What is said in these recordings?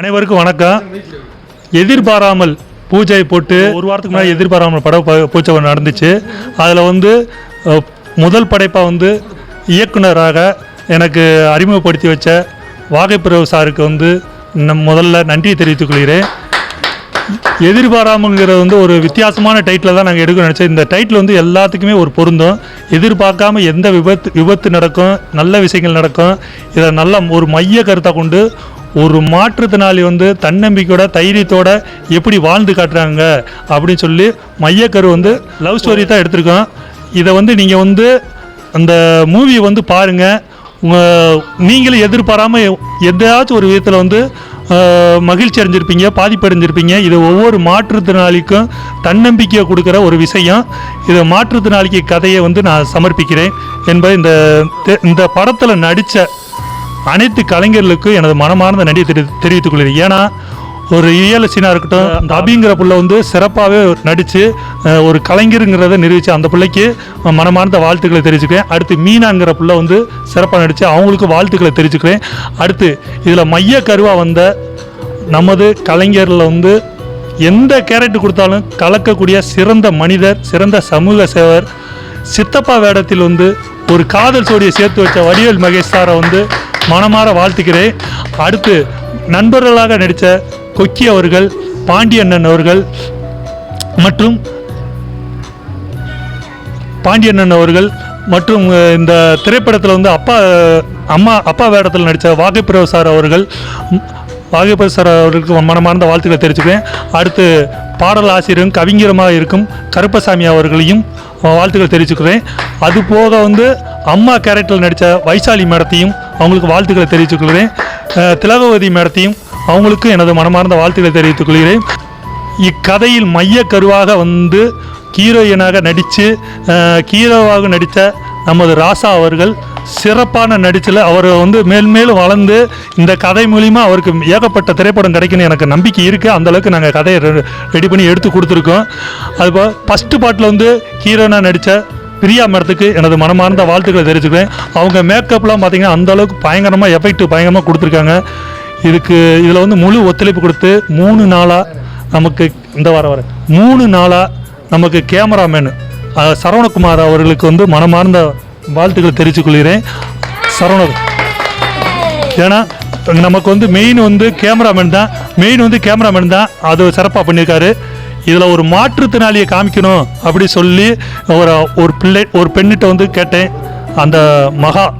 அனைவருக்கும் வணக்கம். எதிர்பாராமல் பூஜை போட்டு ஒரு வாரத்துக்கு முன்னாடி எதிர்பாராமல் பட ப- பூஜை ஒன்று நடந்துச்சு. அதில் வந்து முதல் படைப்பாக வந்து இயக்குனராக எனக்கு அறிமுகப்படுத்தி வச்ச வாகைப்பிரவு சாருக்கு வந்து நம் முதல்ல நன்றியை தெரிவித்துக் கொள்கிறேன். எதிர்பாராமல்ங்கிறது வந்து ஒரு வித்தியாசமான டைட்டில் தான் நாங்கள் எடுக்க நினச்சோம் இந்த டைட்டில் வந்து எல்லாத்துக்குமே ஒரு பொருந்தும். எதிர்பார்க்காம எந்த விபத்து விபத்து நடக்கும் நல்ல விஷயங்கள் நடக்கும் இதை நல்ல ஒரு மைய கருத்தை கொண்டு ஒரு மாற்றுத்திறனாளி வந்து தன்னம்பிக்கையோட தைரியத்தோட எப்படி வாழ்ந்து காட்டுறாங்க அப்படின்னு சொல்லி மையக்கரு வந்து லவ் ஸ்டோரி தான் எடுத்திருக்கோம் இதை வந்து நீங்கள் வந்து அந்த மூவியை வந்து பாருங்கள் உங்கள் நீங்களும் எதிர்பாராமல் எதையாச்சும் ஒரு விதத்தில் வந்து மகிழ்ச்சி அடைஞ்சிருப்பீங்க பாதிப்பு அடைஞ்சிருப்பீங்க. இது ஒவ்வொரு மாற்றுத்திறனாளிக்கும் தன்னம்பிக்கையை கொடுக்குற ஒரு விஷயம். இது மாற்றுத்திறனாளிக்கு கதையை வந்து நான் சமர்ப்பிக்கிறேன். என்பது இந்த தெ- இந்த படத்தில் நடித்த அனைத்து கலைஞர்களுக்கும் எனது மனமார்ந்த நன்றி தெரி தெரிவித்துக் கொள்கிறேன். ஏன்னா ஒரு இயலசினாக இருக்கட்டும் அந்த அபிங்கிற புள்ள வந்து சிறப்பாகவே நடித்து ஒரு கலைஞருங்கிறத நிரூபித்து அந்த பிள்ளைக்கு மனமார்ந்த வாழ்த்துக்களை தெரிவிச்சுக்கிறேன். அடுத்து மீனாங்கிற புள்ள வந்து சிறப்பாக நடித்து அவங்களுக்கு வாழ்த்துக்களை தெரிவிச்சுக்கிறேன். அடுத்து இதில் மைய கருவாக வந்த நமது கலைஞரில் வந்து எந்த கேரக்டர் கொடுத்தாலும் கலக்கக்கூடிய சிறந்த மனிதர் சிறந்த சமூக சேவர் சித்தப்பா வேடத்தில் வந்து ஒரு காதல் சோடியை சேர்த்து வச்ச வடிவேல் மகேஷ் சாரை வந்து மனமாற வாழ்த்துக்கிறேன் அடுத்து நண்பர்களாக நடித்த கொக்கி அவர்கள் பாண்டியண்ணன் அவர்கள் மற்றும் பாண்டியண்ணன் அவர்கள் மற்றும் இந்த திரைப்படத்தில் வந்து அப்பா அம்மா அப்பா வேடத்தில் நடித்த வாகைப்பிரவ சார் அவர்கள் வாகைப்பிரசார் வாகைப்பிரவ சார் அவர்களுக்கு மனமார்ந்த வாழ்த்துக்களை தெரிவிச்சுக்கிறேன். அடுத்து பாடல் ஆசிரியரும் கவிஞருமாக இருக்கும் கருப்பசாமி அவர்களையும் வாழ்த்துக்கள் தெரிவிச்சுக்கிறேன். அது போக வந்து அம்மா கேரக்டரில் நடித்த வைசாலி மேடத்தையும் அவங்களுக்கு வாழ்த்துக்களை தெரிவித்துக்கொள்கிறேன் திலகவதி மேடத்தையும் அவங்களுக்கும் எனது மனமார்ந்த வாழ்த்துக்களை தெரிவித்துக் கொள்கிறேன். இக்கதையில் மைய கருவாக வந்து ஹீரோயினாக நடித்து ஹீரோவாக நடித்த நமது ராசா அவர்கள் சிறப்பான நடிச்சில் அவர் வந்து மேல்மேலும் வளர்ந்து இந்த கதை மூலிமா அவருக்கு ஏகப்பட்ட திரைப்படம் கிடைக்குன்னு எனக்கு நம்பிக்கை இருக்குது அந்தளவுக்கு நாங்கள் கதையை ரெடி பண்ணி எடுத்து கொடுத்துருக்கோம். அதுபோல் ஃபஸ்ட்டு பாட்டில் வந்து ஹீரோனாக நடித்த பிரியா மேடத்துக்கு எனது மனமார்ந்த வாழ்த்துக்களை தெரிவிச்சுக்கிறேன். அவங்க மேக்கப்லாம் பார்த்தீங்கன்னா அந்த அளவுக்கு பயங்கரமாக எஃபெக்ட் பயங்கரமாக கொடுத்துருக்காங்க. இதுக்கு இதில் வந்து முழு ஒத்துழைப்பு கொடுத்து மூணு நாளாக நமக்கு இந்த வார வர மூணு நாளாக நமக்கு கேமராமேன் சரவணகுமார் அவர்களுக்கு வந்து மனமார்ந்த வாழ்த்துக்களை தெரிவித்துக் கொள்கிறேன். சரவண ஏன்னா நமக்கு வந்து மெயின் வந்து கேமராமேன் தான். மெயின் வந்து கேமராமேன் தான். அது சிறப்பாக பண்ணியிருக்காரு. இதில் ஒரு மாற்றுத்திறனாளியை காமிக்கணும் அப்படி சொல்லி ஒரு ஒரு பிள்ளை ஒரு பெண்ணிட்ட வந்து கேட்டேன். அந்த மகா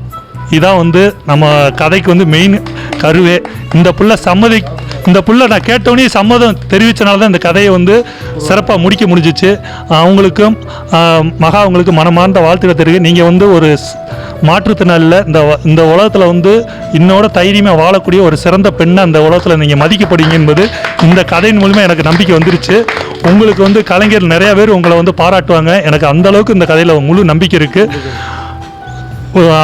இதான் வந்து நம்ம கதைக்கு வந்து மெயின் கருவே. இந்த புள்ள சம்மதி இந்த புள்ள நான் கேட்டோடனே சம்மதம் தெரிவித்தனால தான் இந்த கதையை வந்து சிறப்பாக முடிக்க முடிஞ்சிச்சு. அவங்களுக்கும் மகா அவங்களுக்கு மனமார்ந்த வாழ்த்துக்களை தெரிவிக்க. நீங்கள் வந்து ஒரு ஸ்- மாற்றுத்திறனாளியில் இந்த இந்த உலகத்தில் வந்து இன்னோட தைரியமாக வாழக்கூடிய ஒரு சிறந்த பெண்ணை அந்த உலகத்தில் நீங்கள் மதிக்கப்படுங்க என்பது இந்த கதையின் மூலிமா எனக்கு நம்பிக்கை வந்துருச்சு. உங்களுக்கு வந்து கலைஞர் நிறைய பேர் உங்களை வந்து பாராட்டுவாங்க. எனக்கு அந்த அளவுக்கு இந்த கதையில் முழு நம்பிக்கை இருக்குது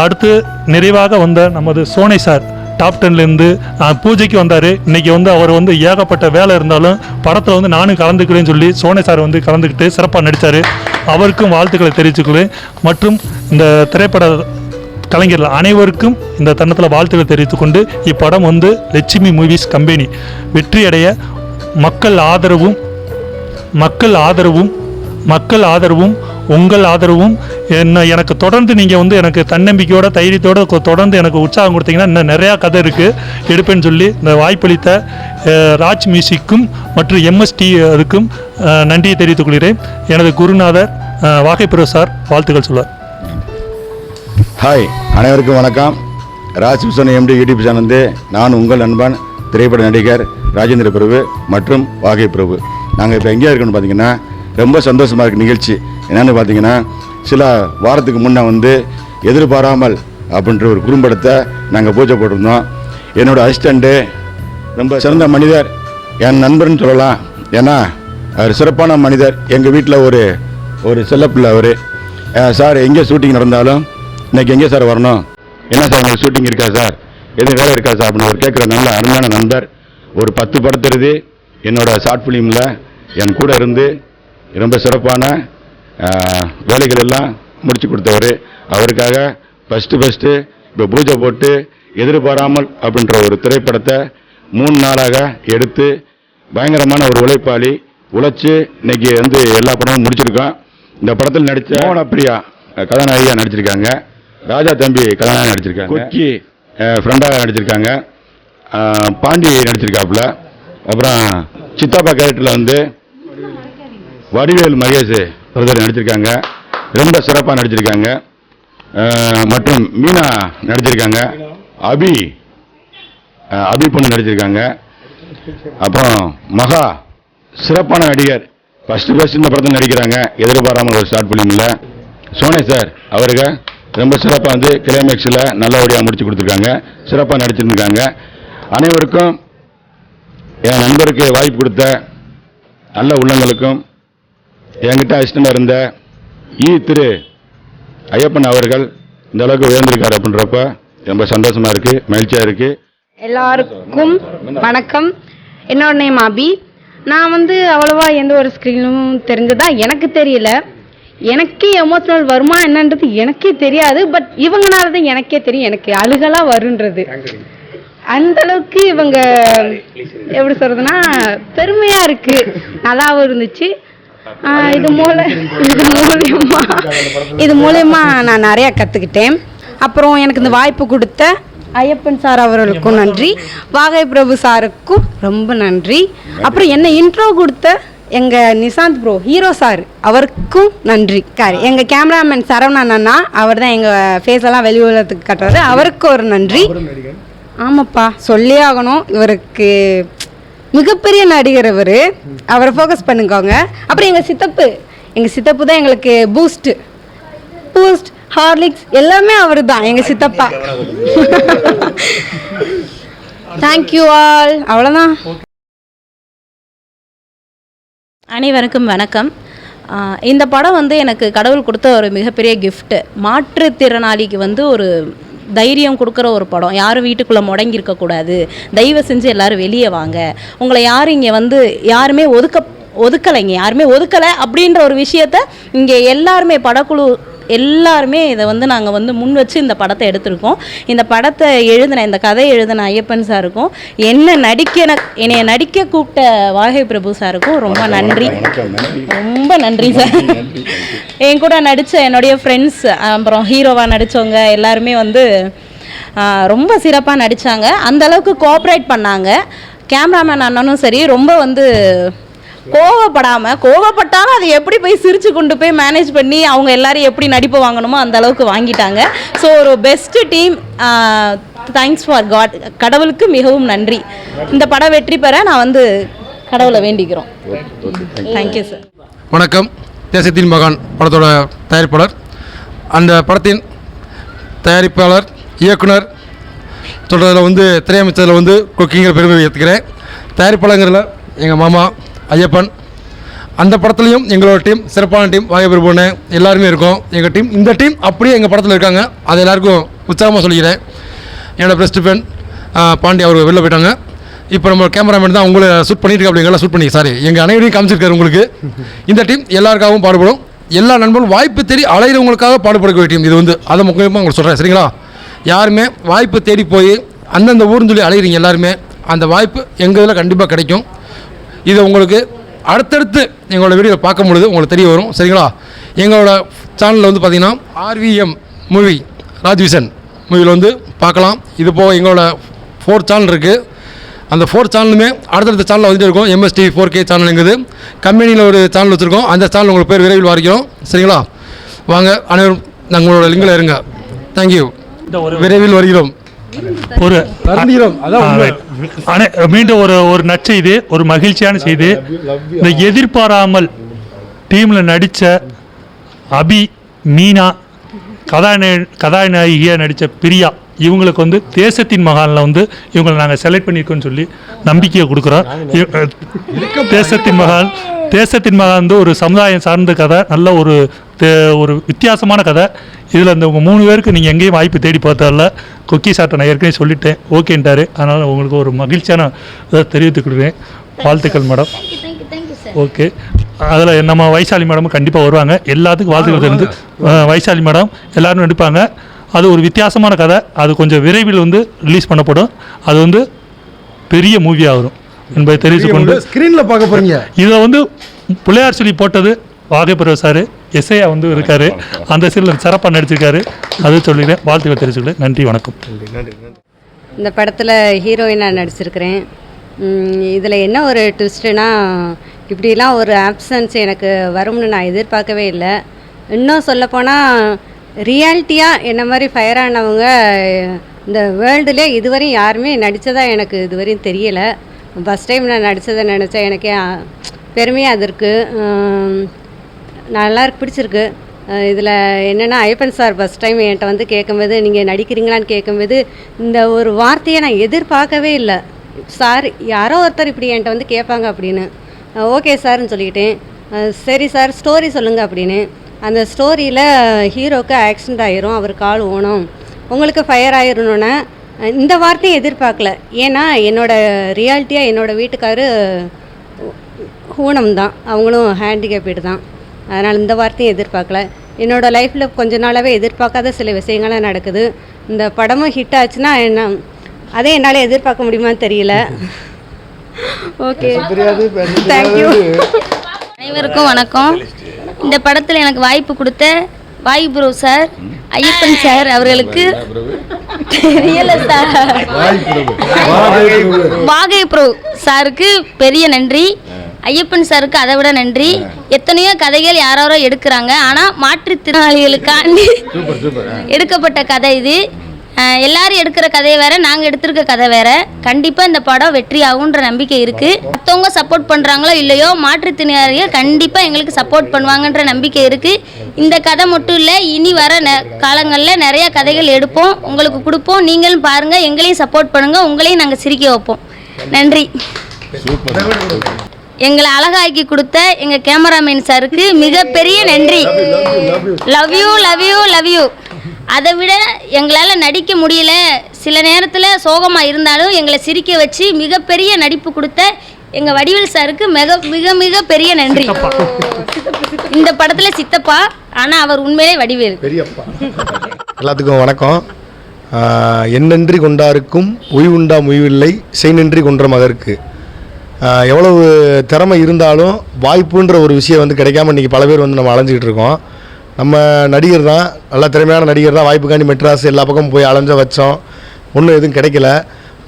அடுத்து நிறைவாக வந்த நமது சோனை சார் டாப் டென்லேருந்து பூஜைக்கு வந்தார். இன்றைக்கி வந்து அவர் வந்து ஏகப்பட்ட வேலை இருந்தாலும் படத்தில் வந்து நானும் கலந்துக்கிறேன்னு சொல்லி சோனை சார் வந்து கலந்துக்கிட்டு சிறப்பாக நடித்தார் அவருக்கும் வாழ்த்துக்களை தெரிவிச்சுக்கிறேன். மற்றும் இந்த திரைப்பட கலைஞர்கள் அனைவருக்கும் இந்த தருணத்தில் வாழ்த்துக்களை தெரிவித்துக்கொண்டு இப்படம் வந்து லட்சுமி மூவிஸ் கம்பெனி வெற்றியடைய மக்கள் ஆதரவும் மக்கள் ஆதரவும் மக்கள் ஆதரவும் உங்கள் ஆதரவும். என்ன எனக்கு தொடர்ந்து நீங்கள் வந்து எனக்கு தன்னம்பிக்கையோட தைரியத்தோட தொடர்ந்து எனக்கு உற்சாகம் கொடுத்தீங்கன்னா இன்னும் நிறையா கதை இருக்குது எடுப்பேன்னு சொல்லி இந்த வாய்ப்பளித்த ராஜ் மியூசிக்கும் மற்றும் எம்எஸ்டி அதுக்கும் நன்றியை தெரிவித்துக் கொள்கிறேன். எனது குருநாதர் வாகைப்பிரவு வாகைப்பிரோ சார் வாழ்த்துக்கள் சொல்வார். ஹாய் அனைவருக்கும் வணக்கம். Raj vision MD YouTube channel நான் உங்கள் நண்பன் திரைப்பட நடிகர் ராஜேந்திர பிரபு மற்றும் வாகை பிரபு. நாங்கள் இப்போ எங்கேயா இருக்கோம்னு பார்த்தீங்கன்னா ரொம்ப சந்தோஷமாக இருக்குது நிகழ்ச்சி. என்னென்னு பார்த்தீங்கன்னா சில வாரத்துக்கு முன்னே வந்து எதிர்பாராமல் அப்படின்ற ஒரு குறும்படத்தை நாங்கள் பூஜை போட்டிருந்தோம். என்னோடய அசிஸ்டண்ட்டு ரொம்ப சிறந்த மனிதர் என் நண்பர்னு சொல்லலாம். ஏன்னா அவர் சிறப்பான மனிதர். எங்கள் வீட்டில் ஒரு ஒரு செல்லப்பில் அவர். சார் எங்கே ஷூட்டிங் நடந்தாலும் இன்றைக்கி எங்கே சார் வரணும்? என்ன சார் உங்களுக்கு ஷூட்டிங் இருக்கா சார்? எதுவும் வேலை இருக்கா சார்? அப்படின்னு அவர் கேட்குற நல்ல அருமையான நண்பர். ஒரு பத்து படத்துறது என்னோடய ஷார்ட் ஃபிலிமில் என் கூட இருந்து ரொம்ப சிறப்பான வேலைகள் எல்லாம் முடிச்சு கொடுத்தவர். அவருக்காக ஃபஸ்ட்டு ஃபஸ்ட்டு இப்போ பூஜை போட்டு எதிர்பாராமல் அப்படின்ற ஒரு திரைப்படத்தை மூணு நாளாக எடுத்து பயங்கரமான ஒரு உழைப்பாளி உழைச்சு இன்னைக்கு வந்து எல்லா படமும் முடிச்சிருக்கோம் இந்த படத்தில் நடித்த மோகன பிரியா அஹ், கதாநாயகியா நடிச்சிருக்காங்க. ராஜா தம்பி கதாநாயகி நடிச்சிருக்காங்க. கொக்கி. ஃப்ரெண்டாக நடிச்சிருக்காங்க. பாண்டி நடிச்சிருக்காப்புல. அப்புறம் சித்தாப்பா கேரக்டரில் வந்து வடிவேல் மகேஷ் பிரதர் நடிச்சிருக்காங்க. ரொம்ப சிறப்பாக நடிச்சிருக்காங்க. மற்றும் மீனா நடிச்சிருக்காங்க. அபி அபி பொண்ணு நடிச்சிருக்காங்க. அப்புறம் மகா சிறப்பான நடிகர். ஃபர்ஸ்ட் ஃபர்ஸ்ட் இந்த படத்தில் நடிக்கிறாங்க. எதிர்பாராமல் ஒரு ஸ்டார்ட் ஃபிலிமில் சோனே சார் அவருக்கு ரொம்ப சிறப்பாக வந்து கிளைமேக்ஸில் நல்லபடியாக முடிச்சு கொடுத்துருக்காங்க. சிறப்பாக நடிச்சிருக்காங்க அனைவருக்கும் என் நண்பருக்கு வாய்ப்பு கொடுத்த நல்ல உள்ளங்களுக்கும் என்கிட்ட அசிஸ்டண்டாக இருந்த ஈ திரு ஐயப்பன் அவர்கள் இந்த அளவுக்கு உயர்ந்திருக்காரு அப்படின்றப்ப ரொம்ப சந்தோஷமா இருக்கு மகிழ்ச்சியா இருக்கு. எல்லாருக்கும் வணக்கம். என்னோட நேம் அபி. நான் வந்து அவ்வளோவா எந்த ஒரு ஸ்க்ரீனும் தெரிஞ்சதா எனக்கு தெரியல. எனக்கே எமோஷனல் வருமா என்னன்றது எனக்கே தெரியாது பட் இவங்கனால தான் எனக்கே தெரியும். எனக்கு அழுகலாம் வருன்றது. அந்த அளவுக்கு இவங்க எப்படி சொல்றதுன்னா பெருமையா இருக்கு. நல்லாவும் இருந்துச்சு. இது மூல இது மூலியமா இது மூலயமா நான் நிறைய கத்துக்கிட்டேன். அப்புறம் எனக்கு இந்த வாய்ப்பு கொடுத்த ஐயப்பன் சார் அவர்களுக்கும் நன்றி. வாகை பிரபு சாருக்கும் ரொம்ப நன்றி. அப்புறம் என்ன இன்ட்ரோ கொடுத்த எங்க நிசாந்த் ப்ரோ ஹீரோ சார் அவருக்கும் நன்றி. கார் எங்க கேமராமேன் சரவணன் அண்ணா அவர் தான் எங்க ஃபேஸ் எல்லாம் வெளி உலகத்துக்கு கட்டுறாரு அவருக்கு ஒரு நன்றி. ஆமாப்பா சொல்லியே ஆகணும். இவருக்கு மிகப்பெரிய நடிகர் இவர். அவரை ஃபோக்கஸ் பண்ணுக்கோங்க. அப்புறம் எங்கள் சித்தப்பு. எங்கள் சித்தப்பு தான் எங்களுக்கு பூஸ்ட் பூஸ்ட் ஹார்லிக்ஸ் எல்லாமே அவர் தான் எங்கள் சித்தப்பா தேங்க்யூ ஆல் அவ்வளோதான் அனைவருக்கும் வணக்கம். இந்த படம் வந்து எனக்கு கடவுள் கொடுத்த ஒரு மிகப்பெரிய கிஃப்ட்டு மாற்றுத்திறனாளிக்கு வந்து ஒரு தைரியம் கொடுக்குற ஒரு படம். யாரும் வீட்டுக்குள்ளே முடங்கி இருக்கக்கூடாது தயவு செஞ்சு எல்லாரும் வெளியே வாங்க. உங்களை யாரும் இங்கே வந்து யாருமே ஒதுக்க ஒதுக்கலைங்க. யாருமே ஒதுக்கலை அப்படின்ற ஒரு விஷயத்த இங்கே எல்லாருமே படக்குழு எல்லாருமே இதை வந்து நாங்கள் வந்து முன் வச்சு இந்த படத்தை எடுத்திருக்கோம். இந்த படத்தை எழுதின இந்த கதை எழுதின ஐயப்பன் சாருக்கும் என்ன நடிக்க என்னைய நடிக்க கூப்பிட்ட வாகை பிரபு சாருக்கும் ரொம்ப நன்றி. ரொம்ப நன்றி சார். என் கூட நடித்த என்னுடைய ஃப்ரெண்ட்ஸ் அப்புறம் ஹீரோவாக நடித்தவங்க எல்லாருமே வந்து ரொம்ப சிறப்பாக நடித்தாங்க அளவுக்கு கோஆப்ரேட் பண்ணாங்க. கேமராமேன் அண்ணனும் சரி ரொம்ப வந்து கோவப்படாமல் கோவப்பட்டாலும் அதை எப்படி போய் சிரிச்சு கொண்டு போய் மேனேஜ் பண்ணி அவங்க எல்லாரும் எப்படி நடிப்பு வாங்கணுமோ அந்த அளவுக்கு வாங்கிட்டாங்க. ஸோ ஒரு best team thanks for God கடவுளுக்கு மிகவும் நன்றி. இந்த படம் வெற்றி பெற நான் வந்து கடவுளை வேண்டிக்கிறோம். தேங்க்யூ சார் வணக்கம். தேசத்தின் மகான் படத்தோட தயாரிப்பாளர். அந்த படத்தின் தயாரிப்பாளர் இயக்குனர் சொல்கிறதில் வந்து திரையமைச்சதில் வந்து குக்கிங்கிற பெருமை ஏற்றுக்கிறேன் தயாரிப்பாளங்கிறதுல எங்கள் மாமா ஐயப்பன். அந்த படத்துலையும் எங்களோட டீம் சிறப்பான டீம் வாகை பொண்ணு எல்லாருமே இருக்கோம். எங்கள் டீம் இந்த டீம் அப்படியே எங்கள் படத்தில் இருக்காங்க. அதை எல்லாருக்கும் உற்சாகமாக சொல்லிக்கிறேன். என்னோடய பெஸ்ட் ஃப்ரெண்ட் பாண்டி அவர் வெளில போயிட்டாங்க. இப்போ நம்ம கேமராமேன் தான் உங்களை ஷூட் பண்ணிட்டு அப்படிங்கலாம் எல்லாம் ஷூட் பண்ணி சாரி எங்கள் அனைவரையும் காமிச்சிருக்காரு உங்களுக்கு. இந்த டீம் எல்லாருக்காகவும் பாடுபடும். எல்லா நண்பர்களும் வாய்ப்பு தேடி அலையிறவங்களுக்காக பாடுபடக்கூடிய டீம் இது வந்து. அதை முக்கியமாக உங்களுக்கு சொல்கிறேன் சரிங்களா? யாருமே வாய்ப்பு தேடி போய் அந்தந்த ஊர்னு சொல்லி அலையிறீங்க எல்லாருமே அந்த வாய்ப்பு எங்கள் இதில் கண்டிப்பாக கிடைக்கும். இது உங்களுக்கு அடுத்தடுத்து எங்களோட வீடியோ பார்க்கும் பொழுது உங்களுக்கு தெரிய வரும். சரிங்களா? எங்களோட சேனலில் வந்து பார்த்தீங்கன்னா ஆர்விஎம் மூவி ராஜ்விசன் மூவியில் வந்து பார்க்கலாம். இது போக எங்களோட ஃபோர் சேனல் இருக்குது அந்த ஃபோர் சேனலுமே அடுத்தடுத்த சேனலில் வந்துட்டு இருக்கும். எம்எஸ்டி ஃபோர் கே சேனலுங்குது கம்பெனியில் ஒரு சேனல் வச்சுருக்கோம். அந்த சேனல் உங்களுக்கு பேர் விரைவில் வாரிக்கிறோம். சரிங்களா? வாங்க அனைவரும் நாங்களோட லிங்கில் இருங்க. தேங்க்யூ விரைவில் வருகிறோம். ஒரு மீண்டும் ஒரு ஒரு நற்செய்தி ஒரு மகிழ்ச்சியான செய்தி. இந்த எதிர்பாராமல் டீமில் நடித்த அபி மீனா கதாநாய கதாநாயகியாக நடித்த பிரியா இவங்களுக்கு வந்து தேசத்தின் மகானில் வந்து இவங்களை நாங்கள் செலக்ட் பண்ணியிருக்கோம்னு சொல்லி நம்பிக்கையை கொடுக்குறோம். தேசத்தின் மகான் தேசத்தின் மகான் வந்து ஒரு சமுதாயம் சார்ந்த கதை நல்ல ஒரு ஒரு வித்தியாசமான கதை. இதில் இந்த உங்கள் மூணு பேருக்கு நீங்கள் எங்கேயும் வாய்ப்பு தேடி பார்த்ததில்ல கொக்கி சாட்டை நான் ஏற்கனவே சொல்லிட்டேன். ஓகேன்ட்டாரு. அதனால் உங்களுக்கு ஒரு மகிழ்ச்சியான இதை தெரிவித்துக் கொள்கிறேன். வாழ்த்துக்கள் மேடம். ஓகே. அதில் நம்ம வைசாலி மேடமும் கண்டிப்பாக வருவாங்க. எல்லாத்துக்கும் வாழ்த்துக்கள் தெரிந்து அஹ், வைசாலி மேடம் எல்லாரும் நடிப்பாங்க அது ஒரு வித்தியாசமான கதை. அது கொஞ்சம் விரைவில் வந்து ரிலீஸ் பண்ணப்படும். அது வந்து பெரிய மூவியாக வரும். என்பதை தெரிவித்துக் கொண்டு ஸ்க்ரீனில் பார்க்க போகிறீங்க இதை வந்து பிள்ளையார் சொல்லி போட்டது வாகைப்பருவ சார். எஸ்ஐயா வந்து இருக்காரு. அந்த சீரியல் சிறப்பாக நடிச்சிருக்காரு. அது சொல்லிக்கிறேன். வாழ்த்துக்கள் தெரிவிச்சுக்கிறேன். நன்றி வணக்கம். இந்த படத்தில் ஹீரோயினாக நடிச்சிருக்கிறேன். இதில் என்ன ஒரு ட்விஸ்ட்டுனா இப்படிலாம் ஒரு ஆப்சன்ஸ் எனக்கு வரும்னு நான் எதிர்பார்க்கவே இல்லை. இன்னும் சொல்லப்போனால் ரியாலிட்டியாக என்ன மாதிரி ஃபயர் ஆனவங்க இந்த வேர்ல்டுலேயே இதுவரையும் யாருமே நடித்ததா எனக்கு இதுவரையும் தெரியலை. ஃபஸ்ட் டைம் நான் நடித்ததை நினச்சேன் எனக்கே பெருமையாக அது இருக்குது நல்லா இருக்கு பிடிச்சிருக்கு இதில் என்னென்னா ஐயப்பன் சார் ஃபஸ்ட் டைம் என்கிட்ட வந்து கேட்கும்போது நீங்கள் நடிக்கிறீங்களான்னு கேட்கும்போது இந்த ஒரு வார்த்தையை நான் எதிர்பார்க்கவே இல்லை. சார் யாரோ ஒருத்தர் இப்படி என்கிட்ட வந்து கேட்பாங்க அப்படின்னு. ஓகே சார்னு சொல்லிக்கிட்டேன். சரி சார் ஸ்டோரி சொல்லுங்கள் அப்படின்னு. அந்த ஸ்டோரியில் ஹீரோக்கு ஆக்சிடென்ட் ஆயிரும். அவர் கால் ஓணும் உங்களுக்கு ஃபயர் ஆயிரணுன்னா இந்த வார்த்தையை எதிர்பார்க்கல. ஏன்னா என்னோட ரியாலிட்டியாக என்னோடய வீட்டுக்காரு ஊனம் தான் அவங்களும் ஹேண்டிகேப்டு தான். அதனால் இந்த வார்த்தையும் எதிர்பார்க்கல. என்னோடய லைஃப்பில் கொஞ்ச நாளாகவே எதிர்பார்க்காத சில விஷயங்கள்லாம் நடக்குது. இந்த படமும் ஹிட் ஆச்சுன்னா என்ன அதே என்னால் எதிர்பார்க்க முடியுமான்னு தெரியல. ஓகே. தேங்க்யூ அனைவருக்கும் வணக்கம். இந்த படத்தில் எனக்கு வாய்ப்பு கொடுத்த Vayu bro sir Ayyappan sir அவர்களுக்கு தெரியல சார். வாகை ப்ரோ சாருக்கு பெரிய நன்றி. ஐயப்பன் சாருக்கு அதை விட நன்றி. எத்தனையோ கதைகள் யாரோ எடுக்கிறாங்க. ஆனால் மாற்றுத்திறனாளிகளுக்காண்டி எடுக்கப்பட்ட கதை இது. எல்லாரும் எடுக்கிற கதையை வேற நாங்கள் எடுத்திருக்க கதை வேற. கண்டிப்பாக இந்த படம் வெற்றி ஆகுன்ற நம்பிக்கை இருக்கு. மற்றவங்க சப்போர்ட் பண்ணுறாங்களோ இல்லையோ மாற்றுத்திறனாளிகள் கண்டிப்பாக எங்களுக்கு சப்போர்ட் பண்ணுவாங்கன்ற நம்பிக்கை இருக்கு. இந்த கதை மட்டும் இல்லை இனி வர நெ காலங்களில் நிறைய கதைகள் எடுப்போம். உங்களுக்கு கொடுப்போம். நீங்களும் பாருங்க. எங்களையும் சப்போர்ட் பண்ணுங்க. உங்களையும் நாங்கள் சிரிக்க வைப்போம். நன்றி. எங்களை அழகாக்கி கொடுத்த எங்கள் கேமராமேன் சாருக்கு மிகப்பெரிய நன்றி. Love you love you love you அதை விட எங்களால் நடிக்க முடியல. சில நேரத்தில் சோகமாக இருந்தாலும் எங்களை சிரிக்க வச்சு மிகப்பெரிய நடிப்பு கொடுத்த எங்கள் வடிவேல் சாருக்கு மிக மிக மிக பெரிய நன்றி. இந்த படத்தில் சித்தப்பா ஆனால் அவர் உண்மையிலே வடிவேல். எல்லாத்துக்கும் வணக்கம். ஆஹ் என்னன்றி கொண்டாருக்கும் உய்வுண்டா முய்வில்லை செய்நின்றி கொன்ற மகருக்கு. எவ்வளவு திறமை இருந்தாலும் வாய்ப்புன்ற ஒரு விஷயம் வந்து கிடைக்காம இன்றைக்கி பல பேர் வந்து நம்ம அலைஞ்சிக்கிட்டு இருக்கோம். நம்ம நடிகர் தான் நல்லா திறமையான நடிகர் தான் வாய்ப்புக்காண்டி மெட்ராஸ் எல்லா பக்கமும் போய் அலைஞ்ச வச்சோம். ஒன்றும் எதுவும் கிடைக்கல.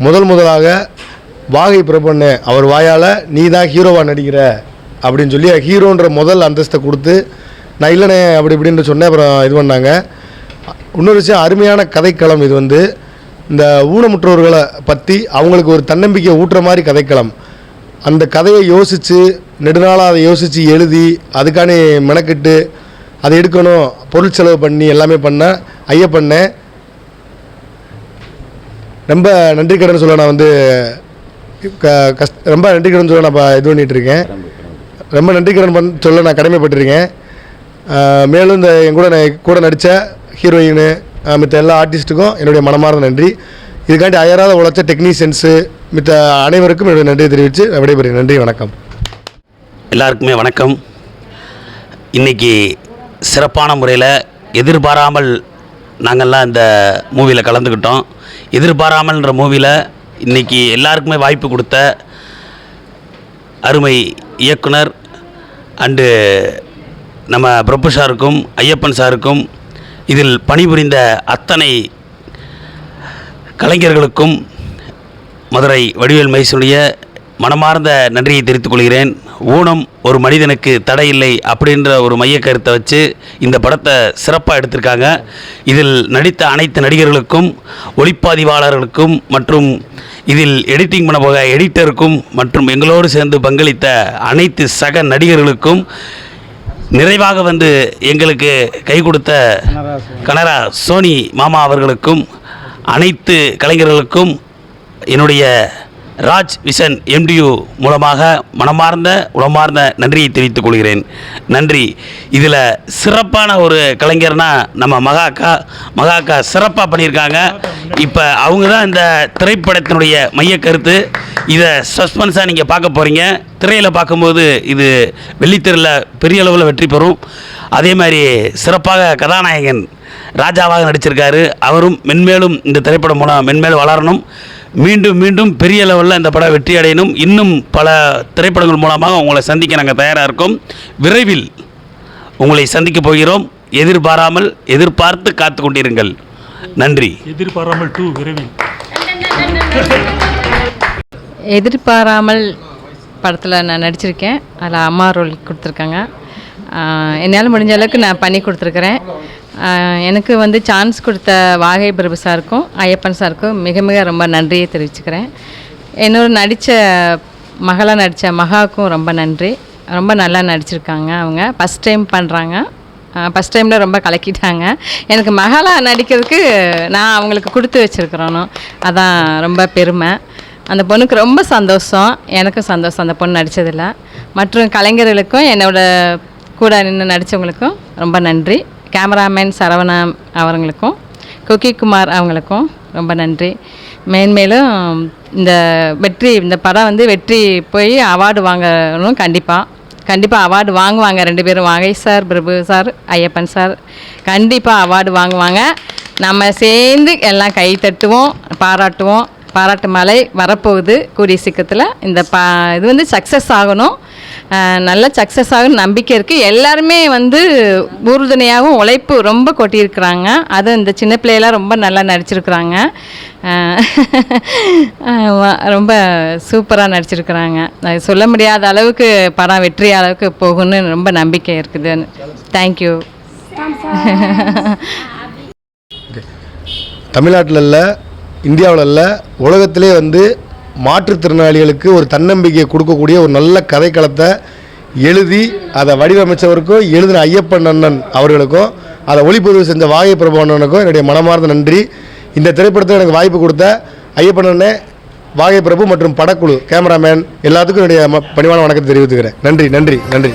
முதல் முதலாக வாகை பிரபண்ணு அவர் வாயால் நீ தான் ஹீரோவாக நடிக்கிற அப்படின்னு சொல்லி ஹீரோன்ற முதல் அந்தஸ்தை கொடுத்து நான் இல்லைண்ணே அப்படி இப்படின்னு சொன்னேன். அப்புறம் இது பண்ணாங்க. இன்னொரு விஷயம் அருமையான கதைக்களம் இது வந்து இந்த ஊனமுற்றோர்களை பற்றி அவங்களுக்கு ஒரு தன்னம்பிக்கை ஊட்டுற மாதிரி கதைக்களம். அந்த கதையை யோசித்து நெடுநாளாக அதை யோசித்து எழுதி அதுக்கான மெனக்கெட்டு அதை எடுக்கணும் பொருள் செலவு பண்ணி எல்லாமே பண்ணேன் ஐயா பண்ணேன் ரொம்ப நன்றி கடன் சொல்ல நான் வந்து க கஷ்ட ரொம்ப நன்றி கடன் சொல்ல நான் இப்போ இது பண்ணிகிட்டு இருக்கேன். ரொம்ப நன்றி கடன் பண் சொல்ல நான் கடமைப்பட்டிருக்கேன். மேலும் இந்த என் கூட ந- கூட நடித்த ஹீரோயின் மற்ற எல்லா ஆர்டிஸ்ட்டுக்கும் என்னுடைய மனமார்ந்த நன்றி. இதுக்காண்டி அயராத உழைச்ச டெக்னீஷியன்ஸு மித்த அனைவருக்கும் என்னுடைய நன்றியை தெரிவித்து விடைபெறுகிறேன். நன்றி வணக்கம். எல்லாருக்குமே வணக்கம். இன்றைக்கி சிறப்பான முறையில் எதிர்பாராமல் நாங்கள்லாம் இந்த மூவியில் கலந்துக்கிட்டோம். எதிர்பாராமல்ன்ற மூவியில் இன்றைக்கி எல்லாருக்குமே வாய்ப்பு கொடுத்த அருமை இயக்குனர் அண்டு நம்ம பிரபு சாருக்கும் ஐயப்பன் சாருக்கும் இதில் பணிபுரிந்த அத்தனை கலைஞர்களுக்கும் மதுரை வடிவேல் மைசனுடைய மனமார்ந்த நன்றியை தெரிவித்துக் கொள்கிறேன். ஊனம் ஒரு மனிதனுக்கு தடையில்லை அப்படின்ற ஒரு மைய கருத்தை வச்சு இந்த படத்தை சிறப்பாக எடுத்திருக்காங்க. இதில் நடித்த அனைத்து நடிகர்களுக்கும் ஒளிப்பதிவாளர்களுக்கும் மற்றும் இதில் எடிட்டிங் பண்ண போக எடிட்டருக்கும் மற்றும் எங்களோடு சேர்ந்து பங்களித்த அனைத்து சக நடிகர்களுக்கும் நிறைவாக வந்து எங்களுக்கு கை கொடுத்த கனரா சோனி மாமா அவர்களுக்கும் அனைத்து கலைஞர்களுக்கும் என்னுடைய ராஜ் விஷன் எம்டியு மூலமாக மனமார்ந்த உளமார்ந்த நன்றியை தெரிவித்துக் கொள்கிறேன். நன்றி. இதில் சிறப்பான ஒரு கலைஞர்னா நம்ம மகாக்கா மகாக்கா சிறப்பாக பண்ணியிருக்காங்க. இப்போ அவங்க தான் இந்த திரைப்படத்தினுடைய மைய கருத்து. இதை சஸ்பென்ஸாக நீங்கள் பார்க்க போகிறீங்க திரையில் பார்க்கும்போது இது வெள்ளித்திரையில் பெரிய அளவில் வெற்றி பெறும். அதே மாதிரி சிறப்பாக கதாநாயகன் ராஜாவாக நடிச்சிருக்காரு. அவரும் மென்மேலும் இந்த திரைப்படம் மூலம் மென்மேலும் வளரணும். மீண்டும் மீண்டும் பெரிய லெவலில் இந்த படம் வெற்றி அடையணும். இன்னும் பல திரைப்படங்கள் மூலமாக உங்களை சந்திக்க நாங்கள் தயாராக இருக்கோம். விரைவில் உங்களை சந்திக்க போகிறோம். எதிர்பாராமல் எதிர்பார்த்து காத்து கொண்டிருங்கள். நன்றி. எதிர்பாராமல் டூ விரைவில். எதிர்பாராமல் படத்தில் நான் நடிச்சிருக்கேன். அதில் அம்மா ரோல் கொடுத்துருக்காங்க. என்னால் முடிஞ்ச அளவுக்கு நான் பண்ணி கொடுத்துருக்குறேன். எனக்கு வந்து சான்ஸ் கொடுத்த வாகை பிரபு சாருக்கும் ஐயப்பன் சாருக்கும் மிக மிக ரொம்ப நன்றியை தெரிவிச்சுக்கிறேன். என்னோட நடித்த மகளாக நடித்த மகாவுக்கும் ரொம்ப நன்றி. ரொம்ப நல்லா நடிச்சிருக்காங்க அவங்க. ஃபஸ்ட் டைம் பண்ணுறாங்க ஃபஸ்ட் டைமில் ரொம்ப கலக்கிட்டாங்க. எனக்கு மகளாக நடிக்கிறதுக்கு நான் அவங்களுக்கு கொடுத்து வச்சுருக்கிறோன்னு அதான் ரொம்ப பெருமை. அந்த பொண்ணுக்கு ரொம்ப சந்தோஷம். எனக்கும் சந்தோஷம். அந்த பொண்ணு நடித்ததில் மற்றும் கலைஞர்களுக்கும் என்னோட கூட நின்று நடித்தவங்களுக்கும் ரொம்ப நன்றி. கேமராமேன் சரவணா அவங்களுக்கும் குக்கி குமார் அவங்களுக்கும் ரொம்ப நன்றி. மேன்மேலும் இந்த வெற்றி இந்த படம் வந்து வெற்றி போய் அவார்டு வாங்கணும் கண்டிப்பாக கண்டிப்பாக அவார்டு வாங்குவாங்க ரெண்டு பேரும். வாங்கை sir Prabhu sir Ayyappan sir கண்டிப்பாக அவார்டு வாங்குவாங்க. நம்ம சேர்ந்து எல்லாம் கை தட்டுவோம் பாராட்டுவோம். பாராட்டு மலை வரப்போகுது. கூடிய சீக்கிரத்தில் இந்த பா இது வந்து சக்ஸஸ் ஆகணும். நல்ல சக்ஸஸ் ஆகும் நம்பிக்கை இருக்குது எல்லாருமே வந்து உறுதுணையாகவும் உழைப்பு ரொம்ப கொட்டியிருக்கிறாங்க. அதுவும் இந்த சின்ன பிள்ளையெல்லாம் ரொம்ப நல்லா நடிச்சிருக்கிறாங்க. ரொம்ப சூப்பராக நடிச்சிருக்கிறாங்க. அது சொல்ல முடியாத அளவுக்கு படம் வெற்றி அளவுக்கு போகும்னு ரொம்ப நம்பிக்கை இருக்குது. தேங்க்யூ தமிழ்நாட்டில் இல்லை இந்தியாவில் இல்லை உலகத்திலே வந்து மாற்றுத்திறனாளிகளுக்கு ஒரு தன்னம்பிக்கையை கொடுக்கக்கூடிய ஒரு நல்ல கதைக்களத்தை எழுதி அதை வடிவமைச்சவருக்கும் எழுதின ஐயப்பன் அண்ணன் அவர்களுக்கும் அதை ஒளிப்பதிவு செஞ்ச வாகை பிரபு அண்ணனுக்கும் என்னுடைய மனமார்ந்த நன்றி. இந்த திரைப்படத்தில் எனக்கு வாய்ப்பு கொடுத்த ஐயப்பன் அண்ணன் வாகை பிரபு மற்றும் படக்குழு கேமராமேன் எல்லாத்துக்கும் என்னுடைய ம- பணிவான வணக்கத்தை தெரிவித்துக்கிறேன். நன்றி நன்றி நன்றி.